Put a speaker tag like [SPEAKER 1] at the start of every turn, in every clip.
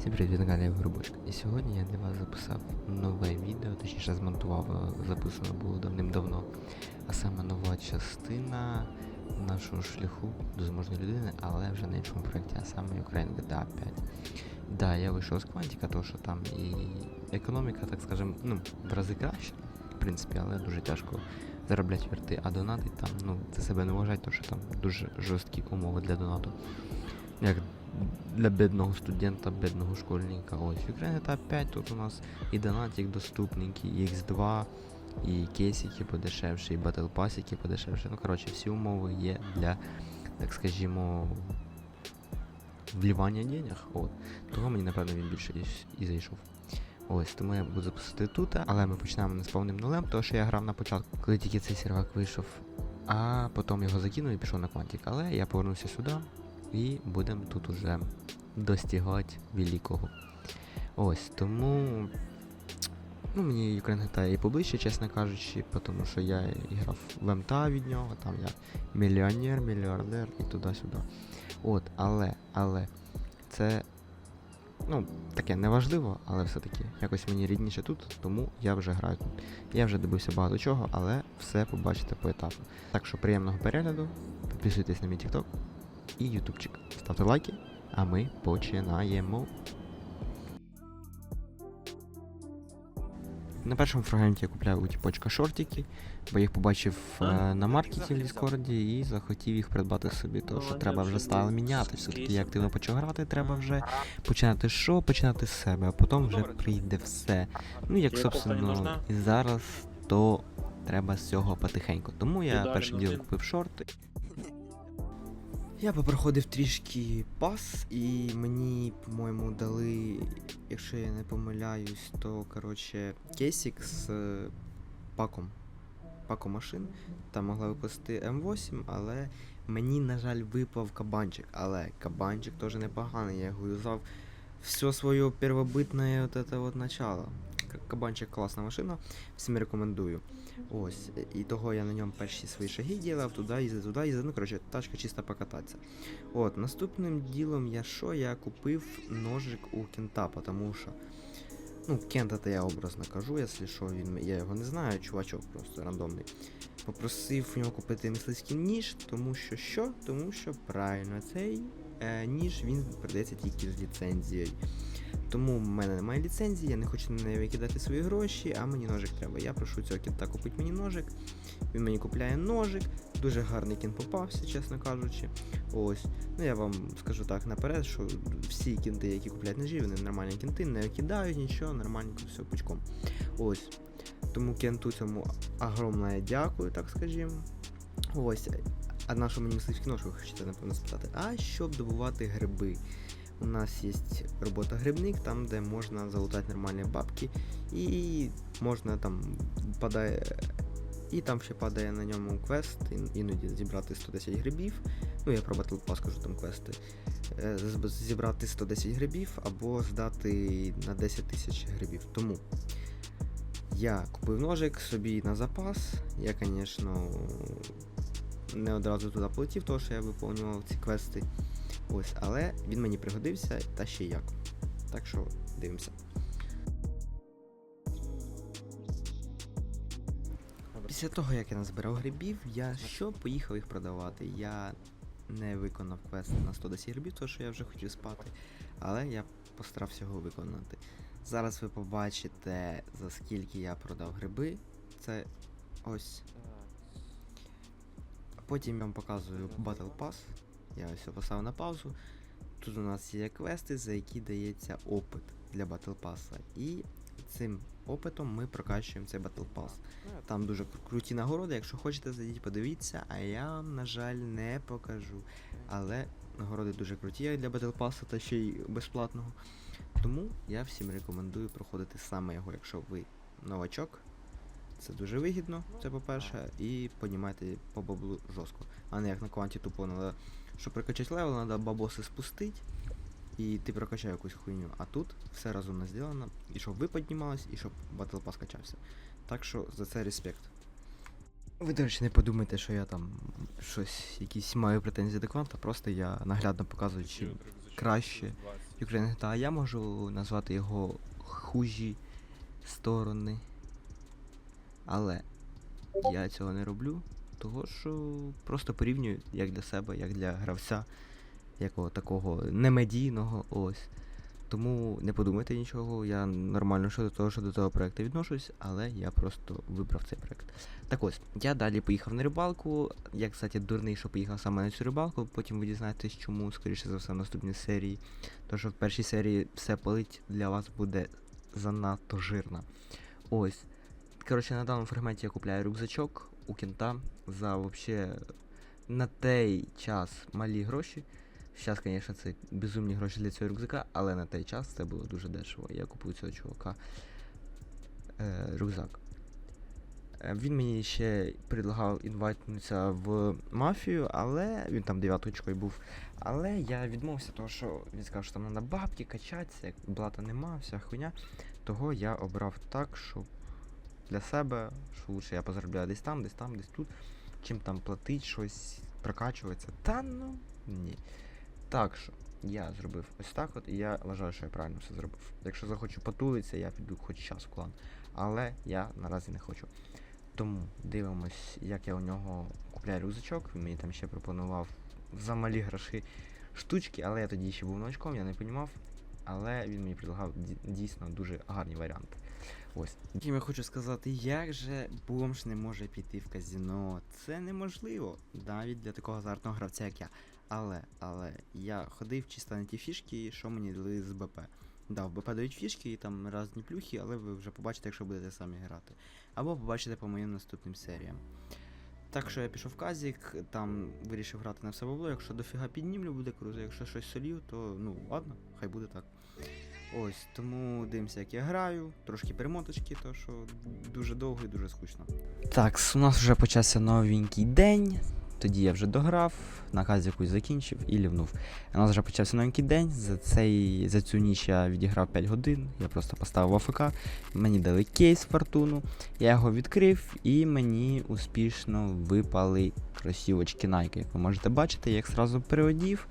[SPEAKER 1] Всім привіт, на каналі Горбушка. І сьогодні я для вас записав нове відео, точніше змонтував, е, записано було давним-давно. А саме нова частина нашого шляху до заможної людини, але вже на іншому проєкті, а саме Ukraine GTA 5. Да, я вийшов з квантіка, тому що там і економіка, так скажем, ну, в рази краще, в принципі, але дуже тяжко заробляти верти, а донатить там, ну, це себе не вважать, тому що там дуже жорсткі умови для донату. Як для бідного студента, бідного школьника. Ось Ukraine 5 тут у нас і донатик доступненький, і X2, і кейсики подешевші, і Passики подешевші. Ну, коротше, всі умови є для, так скажімо, вливання денег. От. Того мені, напевно, він більше і, зайшов. Ось, тому я буду записувати тут, але ми почнемо не з повним нулем, тому що я грав на початку, коли тільки цей сервак вийшов, а потім його закинув і пішов на квантик. Але я повернувся сюди і будемо тут уже достигати великого. Ось, тому. Ну, мені Ukraine GTA і поближче, чесно кажучи, тому що я грав в МТА від нього, там я мільйонер, мільярдер і туди-сюди. От, але, але, це. Ну, таке неважливо, але все-таки якось мені рідніше тут, тому я вже граю тут. Я вже добився багато чого, але все побачите поетапно. Так що приємного перегляду, підписуйтесь на мій TikTok і ютубчик. Ставте лайки, а ми починаємо. На першому фрагменті я купляю у тіпочка шортики, бо їх побачив е, на маркеті в Діскорді і захотів їх придбати собі, тому що треба вже стало міняти. Все-таки я активно почав грати, треба вже починати що? Починати з себе, а потім вже прийде все. Ну як собственно і зараз, то треба з цього потихеньку. Тому я першим ділом купив шорти. Я попроходив трішки пас, і мені, по-моєму, дали, якщо я не помиляюсь, то коротше кейсик з е, паком. Паком машин. Там могла випасти М8, але мені, на жаль, випав кабанчик. Але кабанчик теж непоганий, я його юзав все своє первобитне от это вот начало. Кабанчик класна машина, всім рекомендую. Ось, і того я на ньому перші свої шаги ділав, туди їздив, туди їздив. Ну, коротше, тачка чисто покататися. От, наступним ділом я що? Я купив ножик у кента, тому що. Ну, кента то я образно кажу, якщо що, він, я його не знаю, чувачок просто рандомний. Попросив у нього купити мисливський ніж, тому що що? Тому що правильно, цей ніж він продається тільки з ліцензією. Тому в мене немає ліцензії, я не хочу на неї викидати свої гроші, а мені ножик треба. Я прошу цього кінта купити мені ножик. Він мені купляє ножик. Дуже гарний кін попався, чесно кажучи. Ось. Ну я вам скажу так наперед, що всі кінти, які купляють ножі, вони нормальні кінти, не кидають нічого, нормальненько все пучком. Ось. Тому кенту цьому огромне дякую, так скажімо. Ось. А на що мені мисливський нож, ви хочете, напевно, спитати. А щоб добувати гриби. У нас є робота грибник, там, де можна залутати нормальні бабки, і можна там падає. І там ще падає на ньому квест, іноді зібрати 110 грибів. Ну, я про Battle Pass кажу там квести. Е, Зібрати 110 грибів або здати на 10 тисяч грибів. Тому я купив ножик собі на запас. Я, звісно, не одразу туди полетів, тому що я виповнював ці квести. Ось, але він мені пригодився та ще як. Так що дивимося. Після того, як я назбирав грибів, я що поїхав їх продавати. Я не виконав квест на 110 грибів, тому що я вже хотів спати, але я постарався його виконати. Зараз ви побачите, за скільки я продав гриби. Це ось. Потім я вам показую Battle Pass. Я ось поставив на паузу. Тут у нас є квести, за які дається опит для Battle Pass. І цим опитом ми прокачуємо цей Battle Pass. Там дуже круті нагороди, якщо хочете, зайдіть, подивіться, а я вам, на жаль, не покажу. Але нагороди дуже круті для Battle Pass та ще й безплатного. Тому я всім рекомендую проходити саме його, якщо ви новачок. Це дуже вигідно, це по-перше, і понімаєте по баблу жорстко. А не як на кванті тупо надо, щоб прокачати левел, треба бабоси спустити, і ти прокачав якусь хуйню. А тут все розумно зроблено, і щоб ви піднімались, і щоб Battle Pass качався. Так що за це респект. Ви, до речі, не подумайте, що я там щось, якісь маю претензії до кванта, просто я наглядно показую, чим краще Ukraine GTA, я можу назвати його хужі сторони. Але я цього не роблю, того що просто порівнюю як для себе, як для гравця, якого такого немедійного ось. Тому не подумайте нічого, я нормально щодо того, що до того проекту відношусь, але я просто вибрав цей проект. Так ось, я далі поїхав на рибалку. Я, кстати, дурний, що поїхав саме на цю рибалку, потім ви дізнаєтесь, чому, скоріше за все, в наступній серії. Тому що в першій серії все палить для вас буде занадто жирно. Ось. Коротше, на даному фрагменті я купляю рюкзачок у кінта за вообще на той час малі гроші. Зараз, звісно, це безумні гроші для цього рюкзака, але на той час це було дуже дешево. Я купив цього чувака е, рюкзак. Е, Він мені ще предлагав інвайтнутися в мафію, але він там дев'яточкою був. Але я відмовився, тому що він сказав, що там треба бабки качатися, як блата нема, вся хуйня. Того я обрав так, щоб для себе, що лучше я позаробляю десь там, десь там, десь тут, чим там платить щось, прокачуватися. Та ну ні. Так що я зробив ось так от, і я вважаю, що я правильно все зробив. Якщо захочу потулитися, я піду хоч час в клан. Але я наразі не хочу. Тому дивимось, як я у нього купляю рюкзачок. Він мені там ще пропонував за гроші штучки, але я тоді ще був новачком, я не понімав. Але він мені предлагав дійсно дуже гарні варіанти. Ось. Я хочу сказати, як же бомж не може піти в казіно? Це неможливо, навіть для такого азартного гравця, як я. Але, але я ходив чисто на ті фішки, що мені дали з БП. Да, в БП дають фішки і там різні плюхи, але ви вже побачите, якщо будете самі грати. Або побачите по моїм наступним серіям. Так що я пішов в казік, там вирішив грати на все бабло, якщо дофіга піднімлю, буде круто, якщо щось солів, то ну ладно, хай буде так. Ось, тому дивимося, як я граю, трошки перемоточки, то що дуже довго і дуже скучно. Так, у нас вже почався новенький день. Тоді я вже дограв, наказ якусь закінчив і лівнув. У нас вже почався новенький день. За, цей, за цю ніч я відіграв 5 годин. Я просто поставив АФК. Мені дали кейс фортуну. Я його відкрив і мені успішно випали кросівочки Nike. Як ви можете бачити, я їх зразу переодів.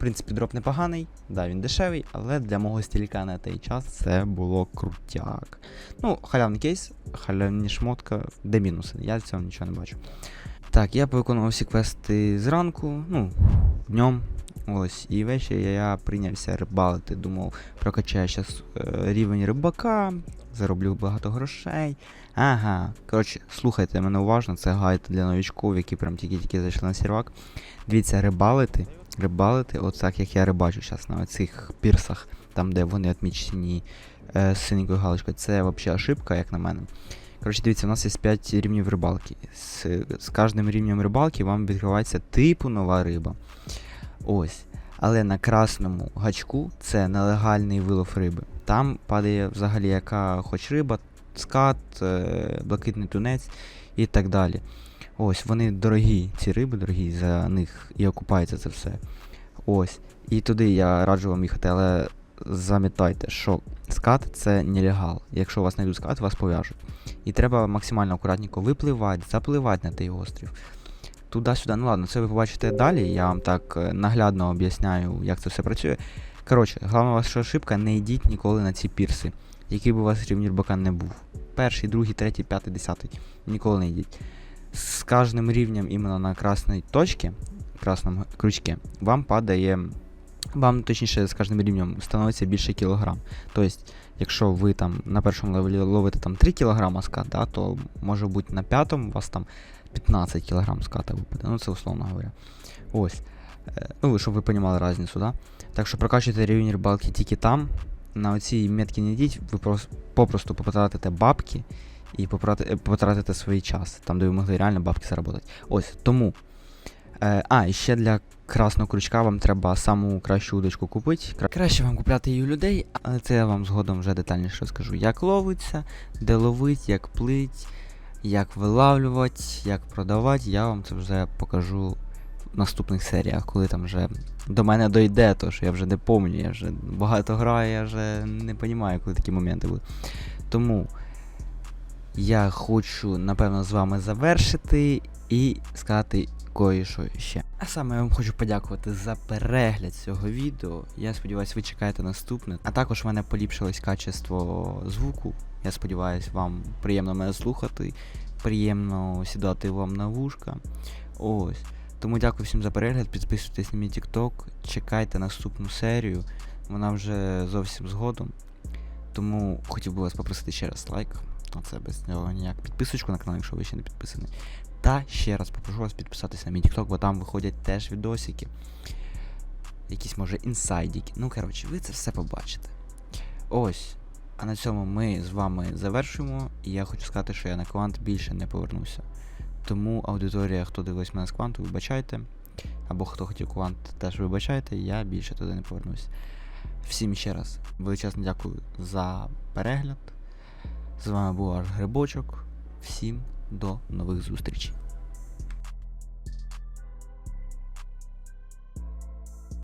[SPEAKER 1] Принципі, дроп непоганий, да, він дешевий, але для мого стілька на той час це було крутяк. Ну, халявний кейс, халявні шмотка, де мінуси, я цього нічого не бачу. Так, я повиконував всі квести зранку, ну, днем. Ось, і ввечері я прийнявся рибалити. Думав, прокачаю зараз рівень рибака, зароблю багато грошей. Ага. Коротше, слухайте мене уважно, це гайд для новічків, які прям тільки-тільки зайшли на сервак. Дивіться, рибалити, рибалити, от так як я рибачу зараз на цих пірсах, там де вони відмічені е, синенькою галочкою. Це взагалі ошибка, як на мене. Коротше, дивіться, у нас є 5 рівнів рибалки. З, з кожним рівнем рибалки вам відкривається типу нова риба. Ось. Але на красному гачку це нелегальний вилов риби. Там падає взагалі яка хоч риба, скат, е, блакитний тунець і так далі. Ось, вони дорогі, ці риби дорогі, за них і окупається це все. Ось. І туди я раджу вам їхати, але замітайте, що скат це нелегал. Якщо у вас знайдуть скат, вас пов'яжуть. І треба максимально акуратненько випливати, запливати на той острів. Туди-сюди. Ну ладно, це ви побачите далі. Я вам так е, наглядно об'ясняю, як це все працює. Коротше, головна ваша ошибка, не йдіть ніколи на ці пірси, який би у вас рівень рибака не був. Перший, другий, третій, п'ятий, десятий. Ніколи не йдіть. З кожним рівнем іменно на красній точці, красному крючці, вам падає. Вам точніше з кожним рівнем становиться більше кілограм. Тобто, якщо ви там на першому левелі ловите там 3 кг скат, да, то може бути на п'ятому у вас там 15 кг ската випаде. Ну це условно говоря. Ось. Е, Ну, щоб ви розуміли різницю, да? Так що прокачуйте рівень рибалки тільки там. На оцій метки не йдіть, ви прос- попросту потратите бабки і е, свій час, там, де ви могли реально бабки заробити. Ось, тому. Е, а, і ще для красного крючка вам треба саму кращу удочку купити. Кра- Краще вам купляти її у людей, але це я вам згодом вже детальніше розкажу. Як ловиться, де ловить, як плить, як вилавлювати, як продавати, я вам це вже покажу в наступних серіях, коли там вже до мене дойде, то що я вже не пам'ятаю, я вже багато граю, я вже не розумію, коли такі моменти будуть. Тому я хочу, напевно, з вами завершити і сказати кое-що ще. А саме я вам хочу подякувати за перегляд цього відео. Я сподіваюся, ви чекаєте наступне. А також в мене поліпшилось качество звуку. Я сподіваюся, вам приємно мене слухати, приємно сідати вам на вушка. Ось. Тому дякую всім за перегляд. Підписуйтесь на мій TikTok, чекайте наступну серію. Вона вже зовсім згодом. Тому хотів би вас попросити ще раз лайк. А це без нього ніяк. Підписочку на канал, якщо ви ще не підписані. Та ще раз попрошу вас підписатися на мій TikTok, бо там виходять теж відосики. Якісь, може, інсайдики. Ну, коротше, ви це все побачите. Ось. А на цьому ми з вами завершуємо. І я хочу сказати, що я на квант більше не повернуся. Тому аудиторія, хто дивилась мене з кванту, вибачайте. Або хто хотів квант, теж вибачайте, я більше туди не повернусь. Всім ще раз величезно дякую за перегляд. З вами був ваш Грибочок. Всім до нових зустрічей.